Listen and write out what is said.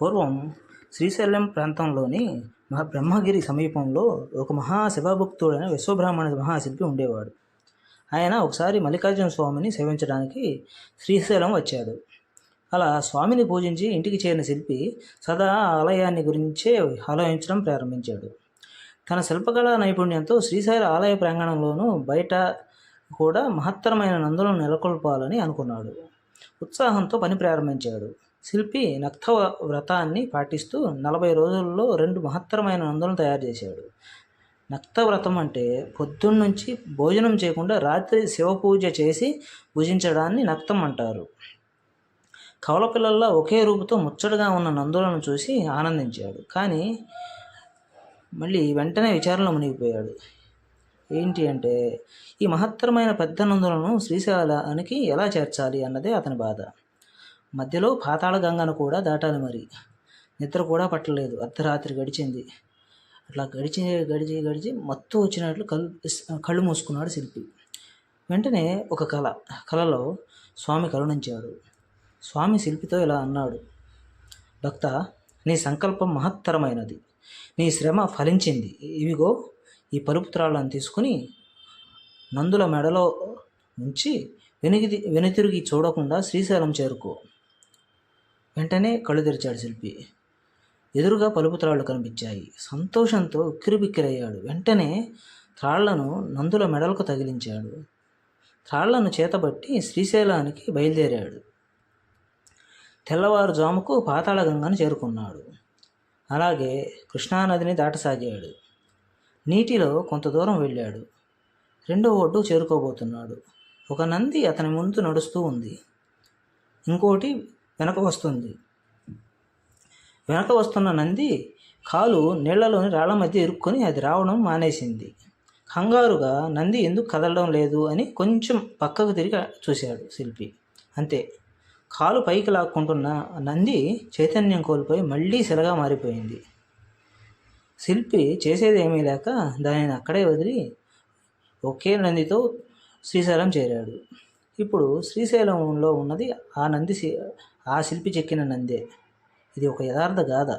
పూర్వం శ్రీశైలం ప్రాంతంలోని మహా బ్రహ్మగిరి సమీపంలో ఒక మహా శివభక్తుడైన విశ్వబ్రాహ్మణ మహాశిల్పి ఉండేవాడు. ఆయన ఒకసారి మల్లికార్జున స్వామిని సేవించడానికి శ్రీశైలం వచ్చాడు. అలా స్వామిని పూజించి ఇంటికి చేరిన శిల్పి సదా ఆలయాన్ని గురించే ఆలోచించడం ప్రారంభించాడు. తన శిల్పకళా నైపుణ్యంతో శ్రీశైల ఆలయ ప్రాంగణంలోనూ బయట కూడా మహత్తరమైన నందులను నెలకొల్పాలని అనుకున్నాడు. ఉత్సాహంతో పని ప్రారంభించాడు. శిల్పి నక్త వ్రతాన్ని పాటిస్తూ నలభై రోజుల్లో రెండు మహత్తరమైన నందులను తయారు చేశాడు. నక్త వ్రతం అంటే పొద్దున్నుంచి భోజనం చేయకుండా రాత్రి శివ పూజ చేసి భుజించడాన్ని నక్తం అంటారు. కవల పిల్లల్లో ఒకే రూపుతో ముచ్చటగా ఉన్న నందులను చూసి ఆనందించాడు. కానీ మళ్ళీ వెంటనే విచారణలో మునిగిపోయాడు. ఏంటి అంటే ఈ మహత్తరమైన పెద్ద నందులను శ్రీశైలానికి ఎలా చేర్చాలి అన్నదే అతని బాధ. మధ్యలో పాతాళ గంగను కూడా దాటాలి మరి. నిద్ర కూడా పట్టలేదు. అర్ధరాత్రి గడిచింది. అట్లా గడిచి గడిచి గడిచి మత్తు వచ్చినట్లు కళ్ళు కళ్ళు మూసుకున్నాడు శిల్పి. వెంటనే ఒక కళ కళలో స్వామి కరుణించాడు. స్వామి శిల్పితో ఇలా అన్నాడు. భక్త నీ సంకల్పం మహత్తరమైనది. నీ శ్రమ ఫలించింది. ఇవిగో ఈ పలుపు తీసుకుని నందుల మెడలో ఉంచి వెనుగి వెనుతిరిగి చూడకుండా శ్రీశైలం చేరుకో. వెంటనే కళ్ళు తెరిచాడు శిల్పి. ఎదురుగా పలుపు త్రాళ్ళు కనిపించాయి. సంతోషంతో ఉక్కిరిబిక్కిరయ్యాడు. వెంటనే త్రాళ్ళను నందుల మెడలకు తగిలించాడు. త్రాళ్ళను చేతబట్టి శ్రీశైలానికి బయలుదేరాడు. తెల్లవారుజాముకు పాతాళగంగను చేరుకున్నాడు. అలాగే కృష్ణానదిని దాటసాగాడు. నీటిలో కొంత దూరం వెళ్ళాడు. రెండో ఒడ్డు చేరుకోబోతున్నాడు. ఒక నంది అతని ముందు నడుస్తూ ఉంది. ఇంకోటి వెనక వస్తుంది. వెనక వస్తున్న నంది కాలు నీళ్ళలోని రాళ్ళ మధ్య ఇరుక్కొని అది రావడం మానేసింది. కంగారుగా నంది ఎందుకు కదలడం లేదు అని కొంచెం పక్కకు తిరిగి చూశాడు శిల్పి. అంతే. కాలు పైకి లాక్కుంటున్న నంది చైతన్యం కోల్పోయి మళ్ళీ శిలగా మారిపోయింది. శిల్పి చేసేది ఏమీ లేక దానిని అక్కడే వదిలి ఒకే నందితో శ్రీశైలం చేరాడు. ఇప్పుడు శ్రీశైలంలో ఉన్నది ఆ నంది ఆ శిల్పి చెక్కిన నందే. ఇది ఒక యథార్థ గాథ.